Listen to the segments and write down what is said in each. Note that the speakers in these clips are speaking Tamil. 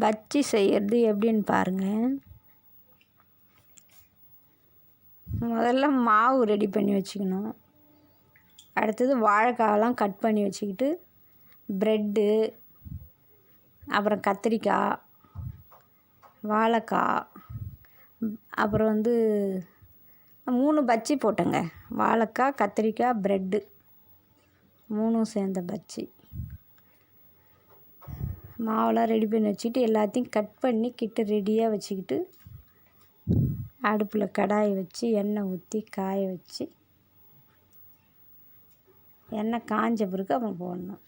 பஜ்ஜி செய்கிறது எப்படின்னு பாருங்கள் முதல்ல மாவு ரெடி பண்ணி வச்சுக்கணும். அடுத்தது வாழைக்காவெல்லாம் கட் பண்ணி வச்சுக்கிட்டு ப்ரெட்டு அப்புறம் கத்திரிக்காய் வாழைக்காய் அப்புறம் வந்து மூணு பஜ்ஜி போட்டேங்க. வாழைக்காய் கத்திரிக்காய் ப்ரெட்டு மூணும் சேர்ந்த பஜ்ஜி. மாவெல்லாம் ரெடி பண்ணி வச்சுக்கிட்டு எல்லாத்தையும் கட் பண்ணி கிட்ட ரெடியாக வச்சுக்கிட்டு அடுப்பில் கடாயை வச்சு எண்ணெய் ஊற்றி காய வச்சு எண்ணெய் காஞ்ச பிறகு அப்புறம் போடணும்.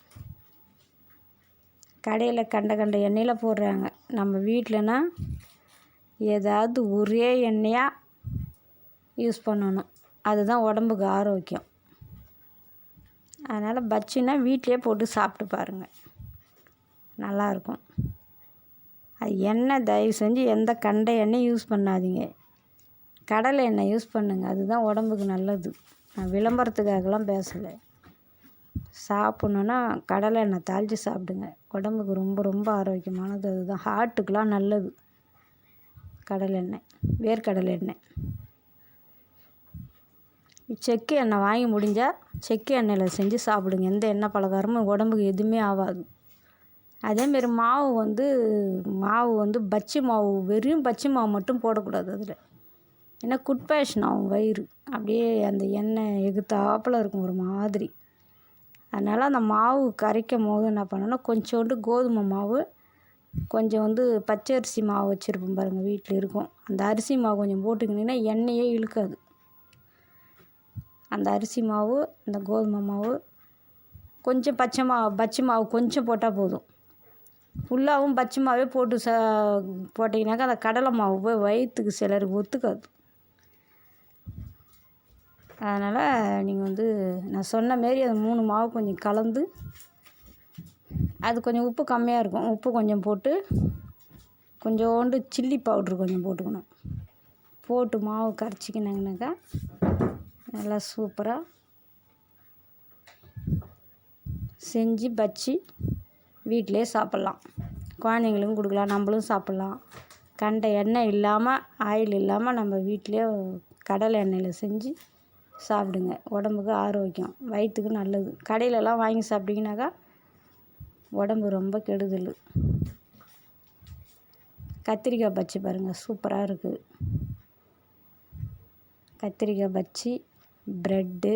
கடையில் கண்ட கண்ட எண்ணெயில் போடுறாங்க. நம்ம வீட்டிலனா ஏதாவது ஒரே எண்ணெயாக யூஸ் பண்ணணும். அதுதான் உடம்புக்கு ஆரோக்கியம். அதனால் பஜ்ஜினா வீட்டிலே போட்டு சாப்பிட்டு பாருங்கள் நல்லாயிருக்கும். அது எண்ணெய் தயவு செஞ்சு எந்த கண்ட எண்ணெய் யூஸ் பண்ணாதீங்க. கடலை எண்ணெய் யூஸ் பண்ணுங்கள் அதுதான் உடம்புக்கு நல்லது. நான் விளம்பரத்துக்காகலாம் பேசலை. சாப்பிட்ணுன்னா கடலை எண்ணெய் தாளித்து சாப்பிடுங்க. உடம்புக்கு ரொம்ப ரொம்ப ஆரோக்கியமானது. அதுதான் ஹார்ட்டுக்கெலாம் நல்லது. கடலை எண்ணெய் வேர்க்கடலை எண்ணெய். செக்கு எண்ணெய் வாங்கி முடிஞ்சால் செக்கு எண்ணெயில் செஞ்சு சாப்பிடுங்க. எந்த எண்ணெய் பலகாரமும் உடம்புக்கு எதுவுமே ஆகாது அதேமாரி மாவு வந்து மாவு வந்து பச்சி மாவு வெறும் பச்சி மாவு மட்டும் போடக்கூடாது அதில். ஏன்னா குட்பேஷன் ஆகும் வயிறு. அப்படியே அந்த எண்ணெய் எகுத்தாப்பில் இருக்கும் ஒரு மாதிரி. அதனால் அந்த மாவு கரைக்கும் போது என்ன பண்ணணும் கொஞ்சோண்டு கோதுமை மாவு கொஞ்சம் வந்து பச்சை அரிசி மாவு வச்சுருப்போம் பாருங்கள் வீட்டில் இருக்கும். அந்த அரிசி மாவு கொஞ்சம் போட்டுக்கினீங்கன்னா எண்ணெயே இழுக்காது. அந்த அரிசி மாவு அந்த கோதுமை மாவு கொஞ்சம் பச்சை மாவு பச்சை மாவு கொஞ்சம் போட்டால் போதும். ஃபுல்லாகவும் பச்சை மாவே போட்டு ச போட்டிங்கனாக்கா அந்த கடலை மாவு போய் வயிற்றுக்கு சிலருக்கு ஒத்துக்காது. அதனால் நீங்கள் வந்து நான் சொன்ன மாரி அது மூணு மாவு கொஞ்சம் கலந்து அது கொஞ்சம் உப்பு கம்மியாக இருக்கும். உப்பு கொஞ்சம் போட்டு கொஞ்சோண்டு சில்லி பவுட்ரு கொஞ்சம் போட்டுக்கணும். போட்டு மாவு கரைச்சிக்கினாங்கனாக்கா நல்லா சூப்பராக செஞ்சு பச்சி வீட்டிலே சாப்பிட்லாம். குழந்தைங்களுக்கும் கொடுக்கலாம் நம்மளும் சாப்பிட்லாம். கண்ட எண்ணெய் இல்லாமல் ஆயில் இல்லாமல் நம்ம வீட்டிலே கடலை எண்ணெயில் செஞ்சு சாப்பிடுங்க. உடம்புக்கு ஆரோக்கியம் வயிற்றுக்கு நல்லது. கடையிலலாம் வாங்கி சாப்பிட்டிங்கனாக்கா உடம்பு ரொம்ப கெடுதல். கத்திரிக்காய் பச்சி பாருங்கள் சூப்பராக இருக்குது கத்திரிக்காய் பச்சி ப்ரெட்டு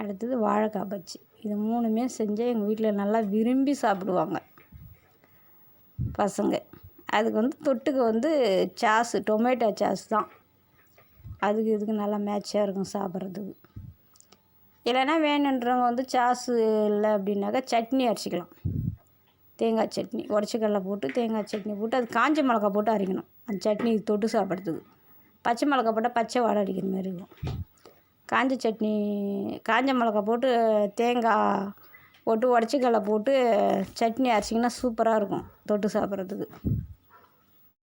அடுத்தது வாழைக்காய் பச்சி இது மூணுமே செஞ்சால் எங்கள் வீட்டில் நல்லா விரும்பி சாப்பிடுவாங்க பசங்க. அதுக்கு வந்து தொட்டுக்க வந்து சாஸு டொமேட்டோ சாஸ் தான். அதுக்கு இதுக்கு நல்லா மேட்சாக இருக்கும் சாப்பிட்றதுக்கு. இல்லைன்னா வேணுன்றவங்க வந்து சாஸு இல்லை அப்படின்னாக்கா சட்னி அரைச்சிக்கலாம். தேங்காய் சட்னி உடச்சிக்கடல போட்டு தேங்காய் சட்னி போட்டு அது காஞ்ச மிளகா போட்டு அரைக்கணும். அந்த சட்னி தொட்டு சாப்பிட்றதுக்கு. பச்சை மிளகா போட்டால் பச்சை வாடை அடிக்கிற மாதிரி இருக்கும். காஞ்ச சட்னி காஞ்ச மிளகா போட்டு தேங்காய் போட்டு உடச்சிக்கடல போட்டு சட்னி அரைச்சிங்கன்னா சூப்பராக இருக்கும் தொட்டு சாப்பிட்றதுக்கு.